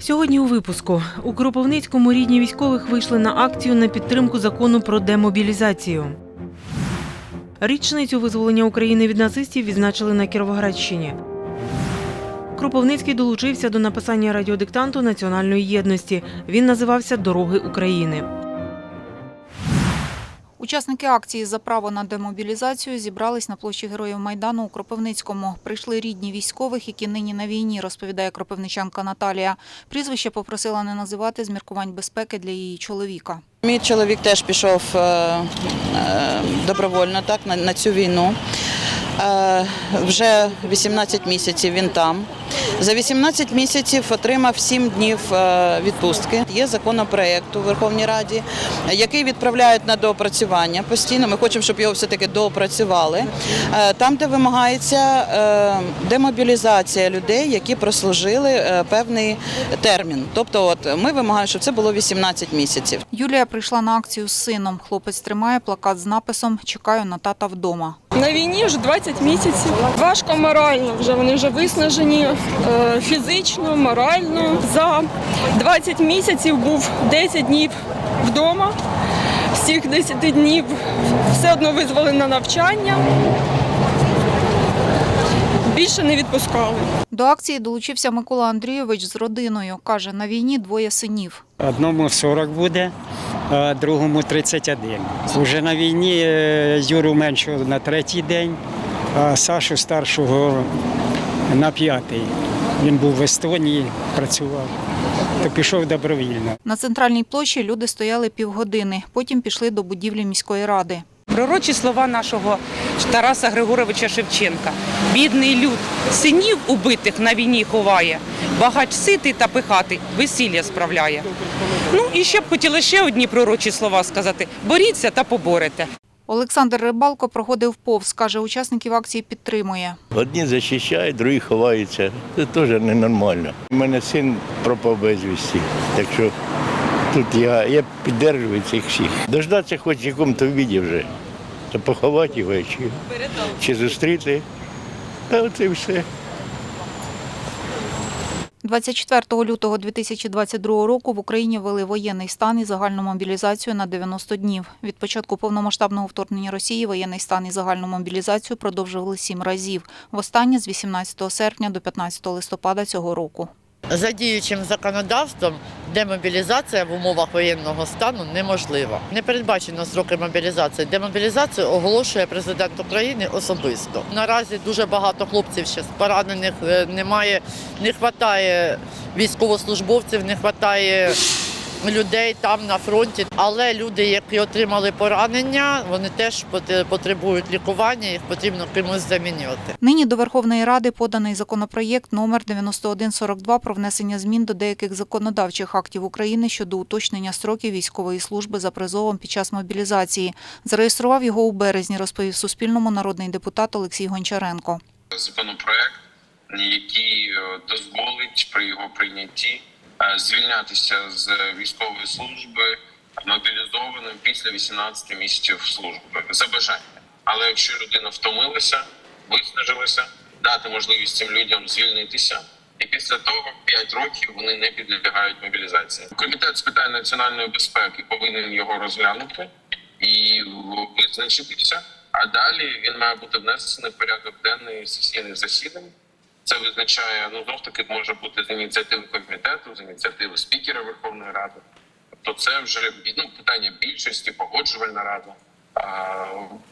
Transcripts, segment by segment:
Сьогодні у випуску у Кропивницькому рідні військових вийшли на акцію на підтримку закону про демобілізацію. Річницю визволення України від нацистів відзначили на Кіровоградщині. Кропивницький долучився до написання радіодиктанту національної єдності. Він називався Дороги України. Учасники акції за право на демобілізацію зібрались на площі Героїв Майдану у Кропивницькому. Прийшли рідні військових, які нині на війні, розповідає кропивничанка Наталія. Прізвище попросила не називати з міркувань безпеки для її чоловіка. Мій чоловік теж пішов е, е, добровольно так, на, цю війну. Е, вже 18 місяців він там. За 18 місяців отримав 7 днів е, відпустки. Є законопроект у Верховній Раді, який відправляють на доопрацювання постійно. Ми хочемо, щоб його все-таки доопрацювали. Е, Там, де вимагається е, демобілізація людей, які прослужили певний термін. Тобто, от ми вимагаємо, щоб це було 18 місяців. Юлія прийшла на акцію з сином. Хлопець тримає плакат з написом Чекаю на тата вдома. На війні вже 20 місяців. Важко морально вже вони вже виснажені фізично, морально. За 20 місяців був 10 днів вдома. З цих 10 днів все одно визвали на навчання. Більше не відпускали. До акції долучився Микола Андрійович з родиною. Каже, на війні двоє синів. Одному 40 буде, а другому 31. Уже на війні е, Юру меншого на третій день, а Сашу старшого на п'ятий. Він був в Естонії, працював, то пішов добровільно. На центральній площі люди стояли півгодини. Потім пішли до будівлі міської ради. Пророчі слова нашого Тараса Григоровича Шевченка. Бідний люд, синів убитих на війні ховає, багач ситий та пихатий, весілля справляє. Ну і ще б хотіла ще одні пророчі слова сказати: боріться та поборете. Олександр Рибалко проходив повз. Каже, учасників акції підтримує. Одні захищають, другі ховаються. Це теж ненормально. У мене син пропав безвісті, так що тут я, я підтримую цих всіх. Дождатися хоч в якому-то віді вже. Та поховати його чи, чи зустріти. Та оце все. 24 лютого 2022 року в Україні ввели воєнний стан і загальну мобілізацію на 90 днів. Від початку повномасштабного вторгнення Росії воєнний стан і загальну мобілізацію продовжували сім разів. Востаннє з 18 серпня до 15 листопада цього року. За діючим законодавством демобілізація в умовах воєнного стану неможлива. Не передбачено строки мобілізації. Демобілізацію оголошує президент України особисто. Наразі дуже багато хлопців ще поранених е, немає, не вистачає військовослужбовців, не вистачає людей там на фронті. Але люди, які отримали поранення, вони теж потребують лікування, їх потрібно кимось замінювати. Нині до Верховної Ради поданий законопроєкт номер 9142 про внесення змін до деяких законодавчих актів України щодо уточнення строків військової служби за призовом під час мобілізації. Зареєстрував його у березні, розповів Суспільному народний депутат Олексій Гончаренко. законопроект, який е, дозволить при його прийнятті звільнятися з військової служби мобілізованим після 18 місяців служби за бажанням. Але якщо людина втомилася, виснажилася, дати можливість цим людям звільнитися. І після того 5 років вони не підлягають мобілізації. Комітет з питань національної безпеки повинен його розглянути і визначитися. А далі він має бути внесений в порядок денний сесійних засідань. Це визначає ну знов таки може бути з ініціативи комітету, з ініціативи спікера Верховної Ради. Тобто це вже ну, питання більшості, погоджувальна рада,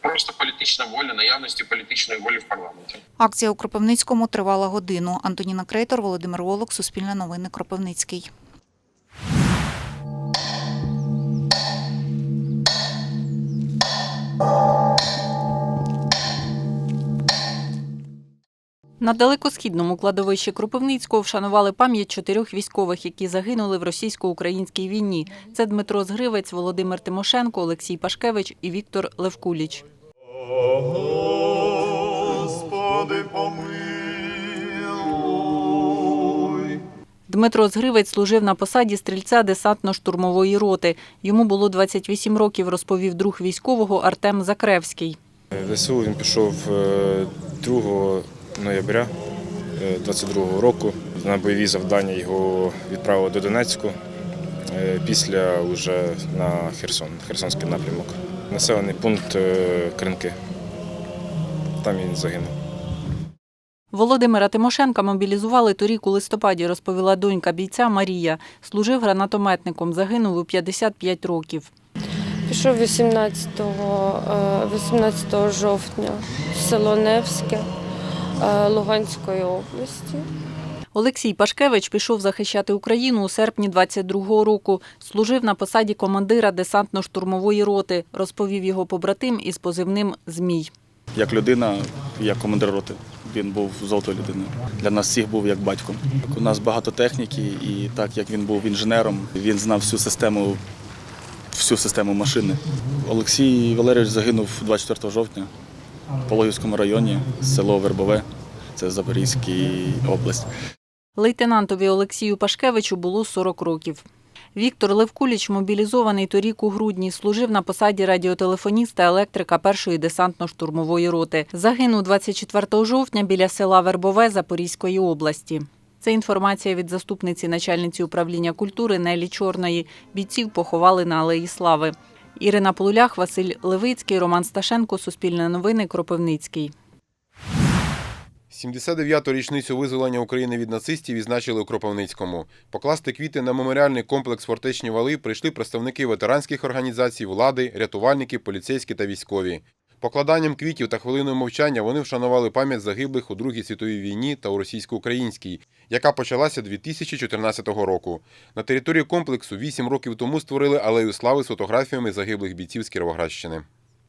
просто політична воля, наявності політичної волі в парламенті. Акція у Кропивницькому тривала годину. Антоніна Крейтор, Володимир Волок, Суспільне новини Кропивницький. На далекосхідному кладовищі Кропивницького вшанували пам'ять чотирьох військових, які загинули в російсько-українській війні. Це Дмитро Згривець, Володимир Тимошенко, Олексій Пашкевич і Віктор Левкуліч. Господи, помилуй. Дмитро Згривець служив на посаді стрільця десантно-штурмової роти. Йому було 28 років, розповів друг військового Артем Закревський. В ЗСУ він пішов е, 2 ноября 22 року. на бойові завдання його відправили до Донецьку. е, Після вже на Херсон, Херсонський напрямок. Населений пункт е, Кринки. Там він загинув. Володимира Тимошенка мобілізували торік у листопаді, розповіла донька бійця Марія. Служив гранатометником, загинув у 55 років. Пішов 18, е, 18 жовтня в село Невське е, Луганської області. Олексій Пашкевич пішов захищати Україну у серпні 22-го року. Служив на посаді командира десантно-штурмової роти, розповів його побратим із позивним Змій. як людина, як командир роти. Він був золотою людиною. Для нас всіх був як батьком. У нас багато техніки, і так як він був інженером, він знав всю систему, всю систему машини. Олексій Валерійович загинув 24 жовтня в Пологівському районі, село Вербове, це Запорізька область. Лейтенантові Олексію Пашкевичу було 40 років. Віктор Левкуліч, мобілізований торік у грудні, служив на посаді радіотелефоніста електрика 1-ї десантно-штурмової роти. Загинув 24 жовтня біля села Вербове Запорізької області. Це інформація від заступниці начальниці управління культури Нелі Чорної. Бійців поховали на Алеї Слави. Ірина Полулях, Василь Левицький, Роман Сташенко, Суспільне новини, Кропивницький. 79-ту річницю визволення України від нацистів відзначили у Кропивницькому. Покласти квіти на меморіальний комплекс Фортечні вали прийшли представники ветеранських організацій, влади, рятувальники, поліцейські та військові. Покладанням квітів та хвилиною мовчання вони вшанували пам'ять загиблих у Другій світовій війні та у російсько-українській, яка почалася 2014 року. На території комплексу вісім років тому створили алею слави з фотографіями загиблих бійців з Кіровоградщини.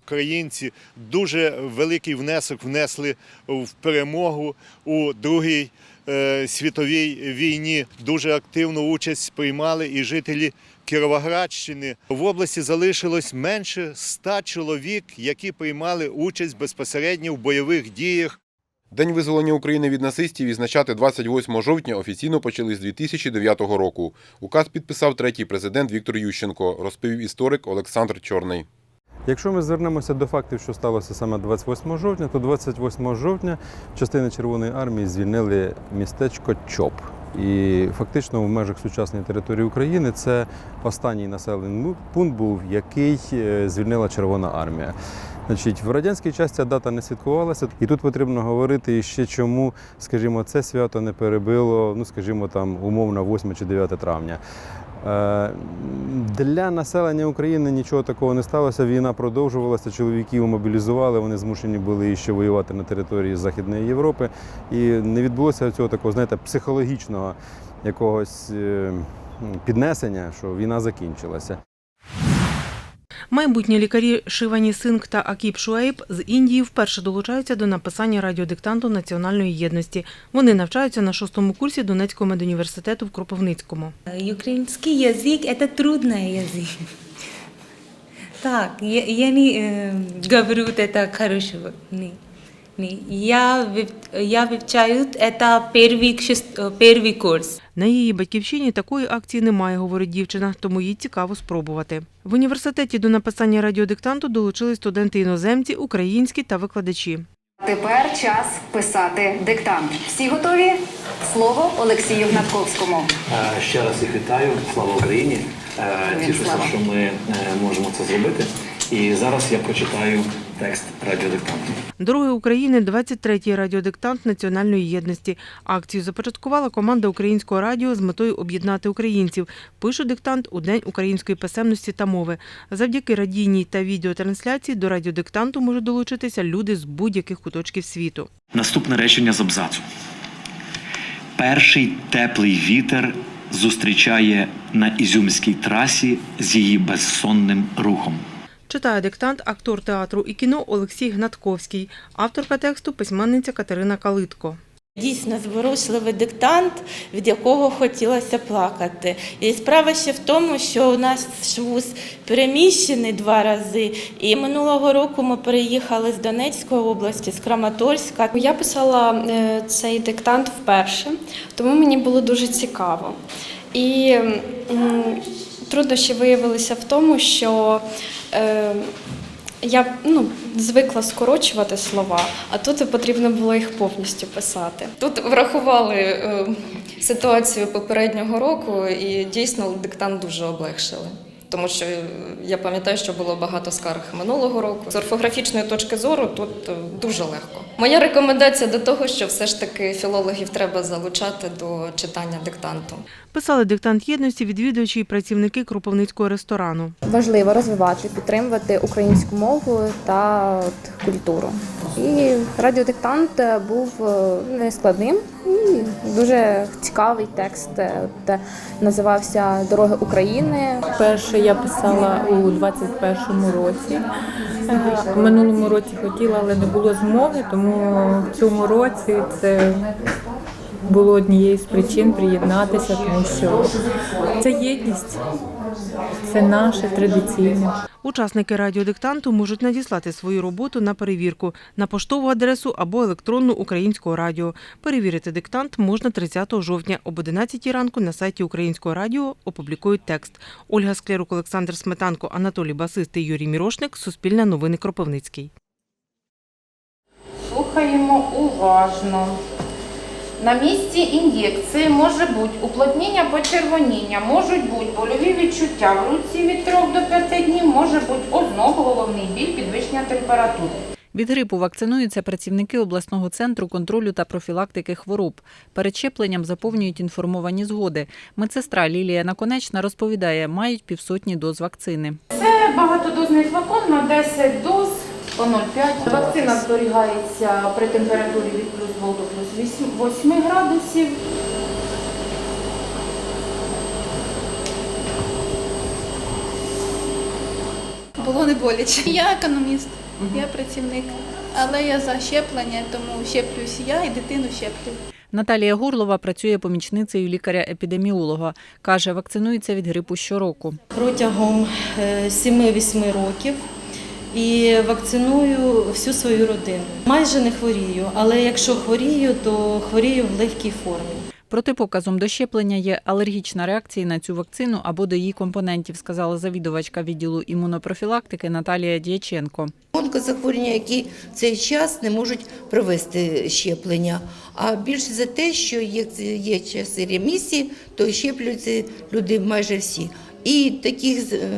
Українці дуже великий внесок внесли в перемогу у Другій е, світовій війні. Дуже активну участь приймали і жителі Кіровоградщини. В області залишилось менше ста чоловік, які приймали участь безпосередньо в бойових діях. День визволення України від нацистів відзначати 28 жовтня офіційно почали з 2009 року. Указ підписав третій президент Віктор Ющенко, розповів історик Олександр Чорний. Якщо ми звернемося до фактів, що сталося саме 28 жовтня, то 28 жовтня частини Червоної армії звільнили містечко Чоп. І фактично в межах сучасної території України це останній населений пункт був, який е, звільнила Червона армія. Значить, в радянській час ця дата не святкувалася, і тут потрібно говорити ще чому, скажімо, це свято не перебило, ну скажімо, там умовно 8 чи 9 травня. Е, Для населення України нічого такого не сталося. Війна продовжувалася. Чоловіків мобілізували. Вони змушені були ще воювати на території Західної Європи. І не відбулося цього такого, знаєте, психологічного якогось е, піднесення, що війна закінчилася. Майбутні лікарі Шивані Синг та Акіп Шуейб з Індії вперше долучаються до написання радіодиктанту національної єдності. Вони навчаються на шостому курсі Донецького медуніверситету в Кропивницькому. Украинский язык – это трудный язык. Так, я, я не э, говорю это хорошего. Не, не. Я, вив- я вивчаю это первый, шест- первый курс. На її батьківщині такої акції немає, говорить дівчина, тому їй цікаво спробувати. В університеті до написання радіодиктанту долучились студенти-іноземці, українські та викладачі. Тепер час писати диктант. Всі готові? Слово Олексію Гнатковському. Е, Ще раз їх вітаю. Слава Україні! Е, Тішуся, слава. що ми е, можемо це зробити. І зараз я прочитаю текст радіодиктанту. Дороги України 23-й радіодиктант національної єдності. Акцію започаткувала команда українського радіо з метою об'єднати українців. Пишу диктант у День української писемності та мови. Завдяки радійній та відеотрансляції до радіодиктанту можуть долучитися люди з будь-яких куточків світу. Наступне речення з абзацу. Перший теплий вітер зустрічає на Ізюмській трасі з її безсонним рухом. Читає диктант актор театру і кіно Олексій Гнатковський, авторка тексту письменниця Катерина Калитко. Дійсно зворушливий диктант, від якого хотілося плакати. І справа ще в тому, що у нас вуз переміщений два рази. І минулого року ми переїхали з Донецької області, з Краматорська. Я писала е, цей диктант вперше, тому мені було дуже цікаво. І м, труднощі виявилися в тому, що е, Я ну, звикла скорочувати слова, а тут потрібно було їх повністю писати. Тут врахували е, ситуацію попереднього року і дійсно диктант дуже облегшили. Тому що я пам'ятаю, що було багато скарг минулого року. З орфографічної точки зору тут е, дуже легко. Моя рекомендація до того, що все ж таки філологів треба залучати до читання диктанту. Писали диктант єдності відвідувачі і працівники Кропивницького ресторану. Важливо розвивати, підтримувати українську мову та культуру. І радіодиктант е, був е, нескладним і дуже цікавий текст. е, От, називався Дороги України. Перше я писала у 21-му році. Е, В минулому році хотіла, але не було змоги, тому в цьому році це було однією з причин приєднатися, тому що це єдність, це наше традиційне. Учасники радіодиктанту можуть надіслати свою роботу на перевірку на поштову адресу або електронну українського радіо. Перевірити диктант можна 30 жовтня об 11 ранку на сайті Українського радіо опублікують текст. Ольга Склярук, Олександр Сметанко, Анатолій Басист і Юрій Мірошник. Суспільне новини Кропивницький. Слухаємо уважно. На місці ін'єкції може бути уплотнення почервоніння, можуть бути больові відчуття в руці від 3 до 5 днів, може бути озноб, головний біль, підвищення температури. Від грипу вакцинуються працівники обласного центру контролю та профілактики хвороб. Перед щепленням заповнюють інформовані згоди. Медсестра Лілія Наконечна розповідає, мають півсотні доз вакцини. Це багатодозний флакон на 10 доз по 0,5. Вакцина зберігається при температурі від плюс 2 до плюс 8 градусів. Було не боляче. Я економіст, я працівник, але я за щеплення, тому щеплююсь я і дитину щеплю. Наталія Гурлова працює помічницею лікаря-епідеміолога. Каже, вакцинується від грипу щороку. протягом е, 7-8 років і вакциную всю свою родину. Майже не хворію, але якщо хворію, то хворію в легкій формі. Протипоказом до щеплення є алергічна реакція на цю вакцину або до її компонентів, сказала завідувачка відділу імунопрофілактики Наталія Дяченко. Онкозахворювання, які в цей час не можуть провести щеплення. А більше за те, що є, є часи ремісії, то щеплюються люди майже всі. І таких е,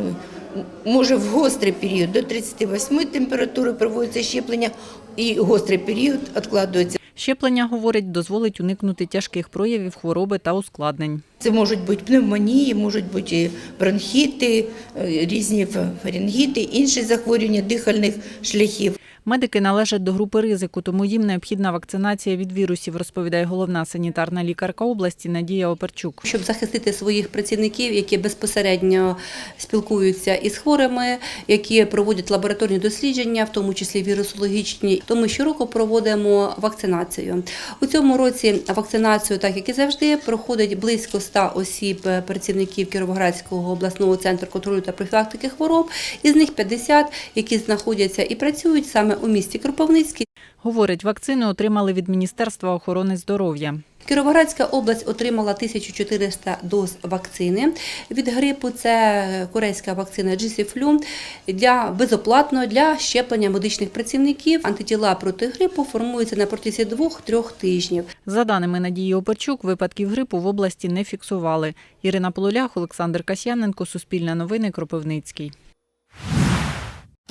може в гострий період до 38 температури проводиться щеплення, і гострий період відкладується. Щеплення, говорить, дозволить уникнути тяжких проявів хвороби та ускладнень. Це можуть бути пневмонії, можуть бути бронхіти, е, різні фарингіти, інші захворювання дихальних шляхів. Медики належать до групи ризику, тому їм необхідна вакцинація від вірусів, розповідає головна санітарна лікарка області Надія Оперчук. щоб захистити своїх працівників, які безпосередньо спілкуються із хворими, які проводять лабораторні дослідження, в тому числі вірусологічні. Тому щороку проводимо вакцинацію. У цьому році вакцинацію, так як і завжди, проходить близько 100 осіб е, працівників Кіровоградського обласного центру контролю та профілактики хвороб. Із них 50, які знаходяться і працюють саме у місті Кропивницький. Говорить, вакцину отримали від Міністерства охорони здоров'я. Кіровоградська область отримала 1400 доз вакцини від грипу. Це корейська вакцина Джисіфлю для безоплатно для щеплення медичних працівників. Антитіла проти грипу формуються на протязі двох-трьох тижнів. За даними Надії Оперчук, випадків грипу в області не фіксували. Ірина Полулях, Олександр Касьяненко, Суспільне новини, Кропивницький.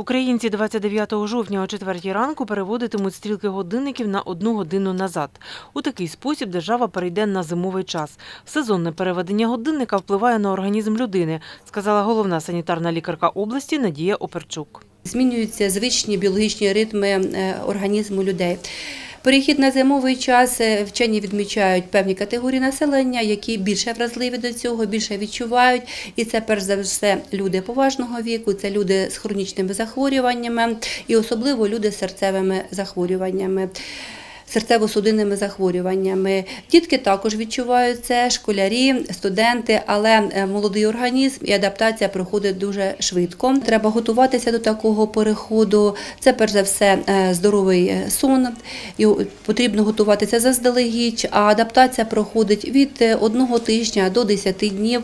Українці 29 жовтня о 4 ранку переводитимуть стрілки годинників на одну годину назад. У такий спосіб держава перейде на зимовий час. Сезонне переведення годинника впливає на організм людини, сказала головна санітарна лікарка області Надія Оперчук. Змінюються звичні біологічні ритми е, організму людей. Перехід на зимовий час е, вчені відмічають певні категорії населення, які більше вразливі до цього, більше відчувають. І це перш за все люди поважного віку, це люди з хронічними захворюваннями і особливо люди з серцевими захворюваннями. Серцево-судинними захворюваннями. Дітки також відчувають це, школярі, студенти, але е, молодий організм і адаптація проходить дуже швидко. Треба готуватися до такого переходу. Це перш за все е, здоровий е, сон. І потрібно готуватися заздалегідь, а адаптація проходить від одного тижня до 10 днів.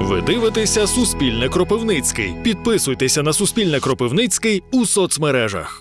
Ви дивитеся Суспільне Кропивницький. Підписуйтеся на Суспільне Кропивницький у соцмережах.